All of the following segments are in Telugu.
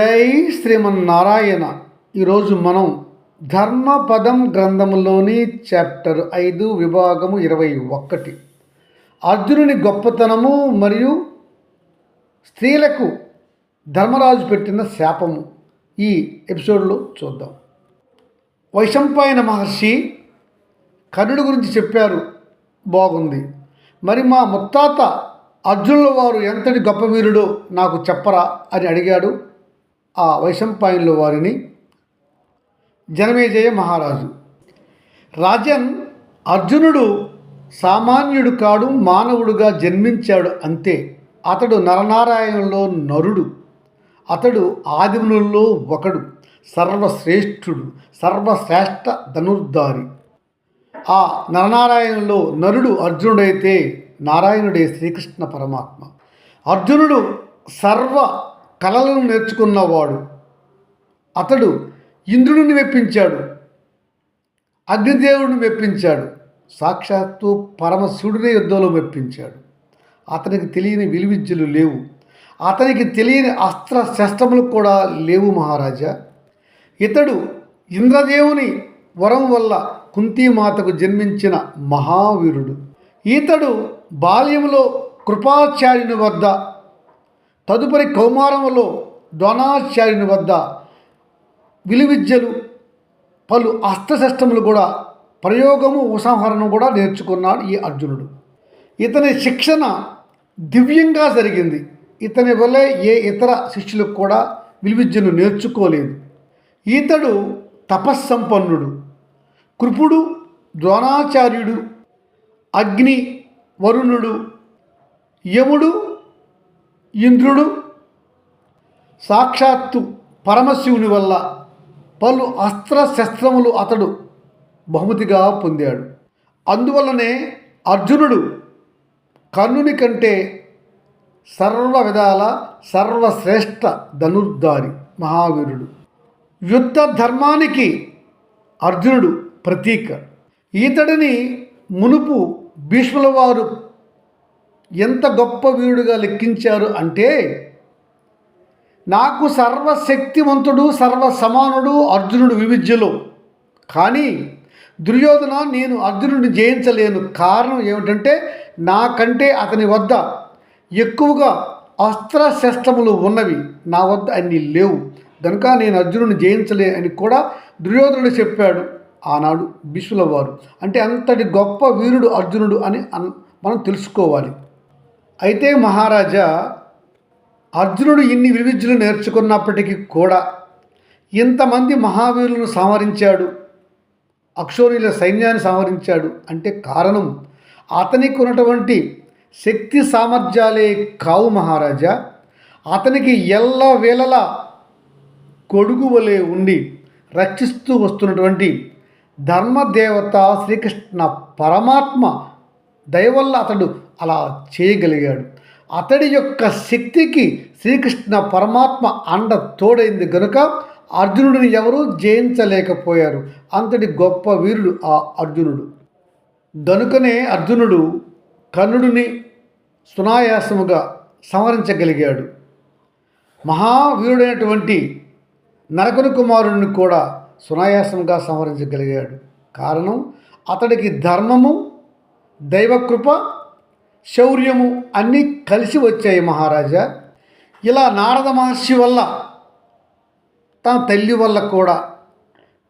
జై శ్రీమన్నారాయణ. ఈరోజు మనం ధర్మపదం గ్రంథంలోని చాప్టర్ ఐదు విభాగము ఇరవై ఒక్కటి. అర్జునుని గొప్పతనము మరియు స్త్రీలకు ధర్మరాజు పెట్టిన శాపము. ఈ ఎపిసోడ్లో చూద్దాం. వైశంపాయన మహర్షి కర్ణుడి గురించి చెప్పారు. బాగుంది. మరి మా ముత్తాత అర్జునుల వారు ఎంతటి గొప్ప వీరుడో నాకు చెప్పరా అని అడిగాడు. ఆ వైశంపాయనుల వారిని జనమేజయ మహారాజు. రాజన్ అర్జునుడు సామాన్యుడు కాడు మానవుడుగా జన్మించాడు అంతే. అతడు నరనారాయణలో నరుడు. అతడు ఆదిమునుల్లో ఒకడు. సర్వశ్రేష్ఠుడు సర్వశ్రేష్ఠ ధనుర్ధారి. ఆ నరనారాయణలో నరుడు అర్జునుడైతే నారాయణుడే శ్రీకృష్ణ పరమాత్మ. అర్జునుడు సర్వ కళలను నేర్చుకున్నవాడు. అతడు ఇంద్రుడిని మెప్పించాడు. అగ్నిదేవుడిని మెప్పించాడు. సాక్షాత్తు పరమశివుడినే యుద్ధంలో మెప్పించాడు. అతనికి తెలియని విలువిద్యలు లేవు. అతనికి తెలియని అస్త్ర శస్త్రములు కూడా లేవు మహారాజా. ఇతడు ఇంద్రదేవుని వరం వల్ల కుంతీమాతకు జన్మించిన మహావీరుడు. ఈతడు బాల్యంలో కృపాచార్యుని వద్ద తదుపరి కౌమారంలో ద్రోణాచార్యుని వద్ద విలువిద్యలు పలు అస్త్రశస్త్రములు కూడా ప్రయోగము ఉపసంహరణ కూడా నేర్చుకున్నాడు ఈ అర్జునుడు. ఇతని శిక్షణ దివ్యంగా జరిగింది. ఇతని వల్లే ఏ ఇతర శిష్యులకు కూడా విలువిద్యను నేర్చుకోలేదు. ఇతడు తపస్సంపన్నుడు. కృపుడు ద్రోణాచార్యుడు అగ్ని వరుణుడు యముడు ఇంద్రుడు సాక్షాత్తు పరమశివుని వల్ల పలు అస్త్ర శస్త్రములు అతడు బహుమతిగా పొందాడు. అందువల్లనే అర్జునుడు కర్ణుని కంటే సర్వ విధాల సర్వశ్రేష్ఠ ధనుర్ధారి మహావీరుడు. యుద్ధ ధర్మానికి అర్జునుడు ప్రతీక. ఇతడిని మునుపు భీష్ముల వారు ఎంత గొప్ప వీరుడుగా లెక్కించారు అంటే నాకు సర్వశక్తివంతుడు సర్వ సమానుడు అర్జునుడు వివిద్యలో కానీ దుర్యోధన నేను అర్జునుడిని జయించలేను. కారణం ఏమిటంటే నాకంటే అతని వద్ద ఎక్కువగా అస్త్రశస్త్రములు ఉన్నవి. నా వద్ద అన్ని లేవు. కనుక నేను అర్జునుడిని జయించలే అని కూడా దుర్యోధనుడు చెప్పాడు ఆనాడు భీష్ముల వారు అంటే అంతటి గొప్ప వీరుడు అర్జునుడు అని అన్ మనం తెలుసుకోవాలి. అయితే మహారాజా అర్జునుడు ఇన్ని వివిద్యలు నేర్చుకున్నప్పటికీ కూడా ఇంతమంది మహావీరులను సంహరించాడు అక్షోణుల సైన్యాన్ని సంహరించాడు అంటే కారణం అతనికి ఉన్నటువంటి శక్తి సామర్థ్యాలే కావు మహారాజా. అతనికి ఎల్ల వేళల కొడుగు వలె ఉండి రక్షిస్తూ వస్తున్నటువంటి ధర్మదేవత శ్రీకృష్ణ పరమాత్మ దయవల్ల అతడు అలా చేయగలిగాడు. అతడి యొక్క శక్తికి శ్రీకృష్ణ పరమాత్మ అండ తోడైంది గనుక అర్జునుడిని ఎవరూ జయించలేకపోయారు. అంతటి గొప్ప వీరుడు ఆ అర్జునుడు. గనుకనే అర్జునుడు కర్ణుడిని సునాయాసముగా సంహరించగలిగాడు. మహావీరుడైనటువంటి నరకుని కుమారుడిని కూడా సునాయాసంగా సంహరించగలిగాడు. కారణం అతడికి ధర్మము దైవకృప శౌర్యము అన్నీ కలిసి వచ్చాయి మహారాజా. ఇలా నారద మహర్షి వల్ల తన తల్లి వల్ల కూడా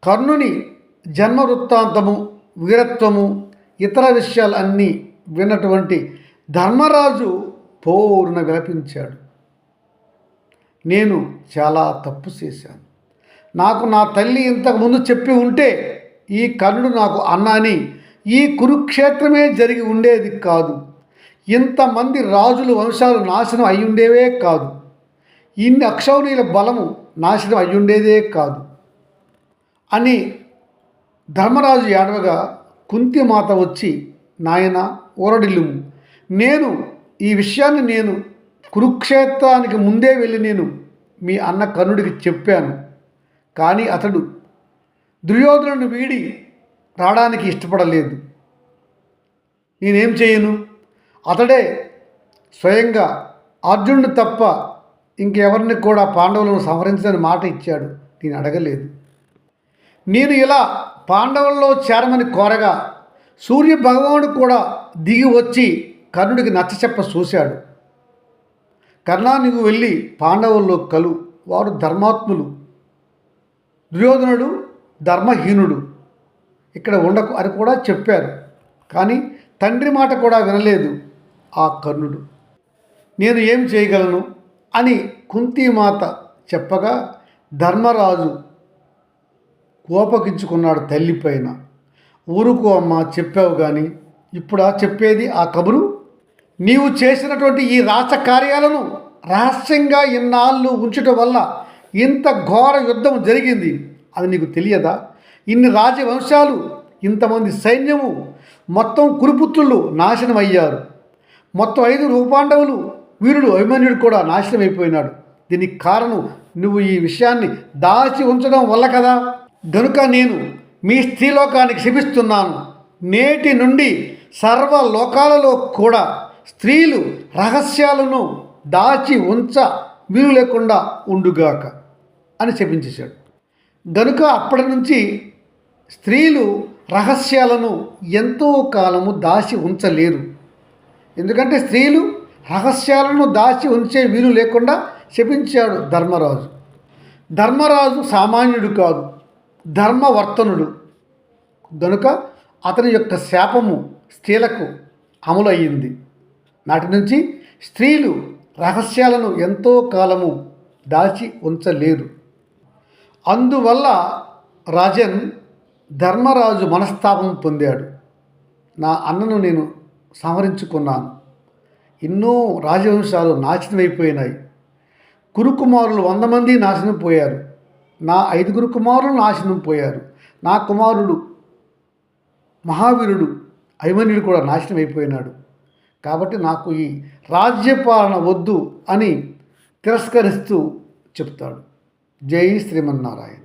కర్ణుని జన్మ వృత్తాంతము వీరత్వము ఇతర విషయాలు అన్నీ విన్నటువంటి ధర్మరాజు పోరున విలపించాడు. నేను చాలా తప్పు చేశాను. నాకు నా తల్లి ఇంతకుముందు చెప్పి ఉంటే ఈ కర్ణుడు నాకు అన్నాని ఈ కురుక్షేత్రమే జరిగి ఉండేది కాదు. ఇంతమంది రాజుల వంశాలు నాశనం అయ్యుండేవే కాదు. ఇన్ని అక్షౌనీల బలము నాశనం అయ్యుండేదే కాదు. అని ధర్మరాజు ఏడవగా కుంతిమాత వచ్చి నాయన ఊరడిల్లుము నేను ఈ విషయాన్ని నేను కురుక్షేత్రానికి ముందే వెళ్ళి నేను మీ అన్న కర్ణుడికి చెప్పాను. కానీ అతడు దుర్యోధనుని వీడి రావడానికి ఇష్టపడలేదు. నేనేం చేయను? అతడే స్వయంగా అర్జునుడు తప్ప ఇంకెవరిని కూడా పాండవులను సంహరించని మాట ఇచ్చాడు. నేను అడగలేదు. నేను ఇలా పాండవుల్లో చేరమని కోరగా సూర్య భగవానుడు కూడా దిగి వచ్చి కర్ణుడికి నచ్చ చెప్ప చూశాడు కర్ణా నువ్వు వెళ్ళి పాండవుల్లో కలు. వారు ధర్మాత్ములు. దుర్యోధనుడు ధర్మహీనుడు. ఇక్కడ ఉండకు అని కూడా చెప్పారు. కానీ తండ్రి మాట కూడా వినలేదు. ఆ కర్ణుడు. నేను ఏం చేయగలను? అని కుంతీమాత చెప్పగా ధర్మరాజు కోపగించుకున్నాడు తల్లిపైన ఊరుకో అమ్మ చెప్పావు కానీ ఇప్పుడా చెప్పేది ఆ కబురు? నీవు చేసినటువంటి ఈ రాజకార్యాలను రహస్యంగా ఇన్నాళ్ళు ఉంచటం వల్ల ఇంత ఘోర యుద్ధం జరిగింది. అది నీకు తెలియదా? ఇన్ని రాజవంశాలు ఇంతమంది సైన్యము మొత్తం కురుపుత్రులు నాశనం అయ్యారు మొత్తం ఐదు రూపాండవులు వీరుడు అభిమన్యుడు కూడా నాశనం అయిపోయినాడు దీనికి కారణం నువ్వు ఈ విషయాన్ని దాచి ఉంచడం వల్ల కదా. గనుక నేను మీ స్త్రీలోకానికి శిపిస్తున్నాను నేటి నుండి సర్వ లోకాలలో కూడా స్త్రీలు రహస్యాలను దాచి ఉంచ వీలు లేకుండా ఉండుగాక అని చెప్పించేశాడు గనుక అప్పటి నుంచి స్త్రీలు రహస్యాలను ఎంతో కాలము దాచి ఉంచలేరు. ఎందుకంటే స్త్రీలు రహస్యాలను దాచి ఉంచే వీలు లేకుండా శపించాడు ధర్మరాజు. ధర్మరాజు సామాన్యుడు కాదు ధర్మవర్తనుడు. గనుక అతని యొక్క శాపము స్త్రీలకు అమలయ్యింది. నాటి నుంచి స్త్రీలు రహస్యాలను ఎంతో కాలము దాచి ఉంచలేరు అందువల్ల రాజన్ ధర్మరాజు మనస్తాపం పొందాడు. నా అన్నను నేను సంహరించుకున్నాను ఎన్నో రాజవంశాలు నాశనమైపోయినాయి. కురుకుమారులు వంద మంది నాశనం పోయారు నా ఐదుగురు కుమారులు నాశనం పోయారు నా కుమారుడు మహావీరుడు అభిమన్యుడు కూడా నాశనం అయిపోయినాడు కాబట్టి నాకు ఈ రాజ్యపాలన వద్దు అని తిరస్కరిస్తూ చెప్తాడు. జై శ్రీమన్నారాయణ.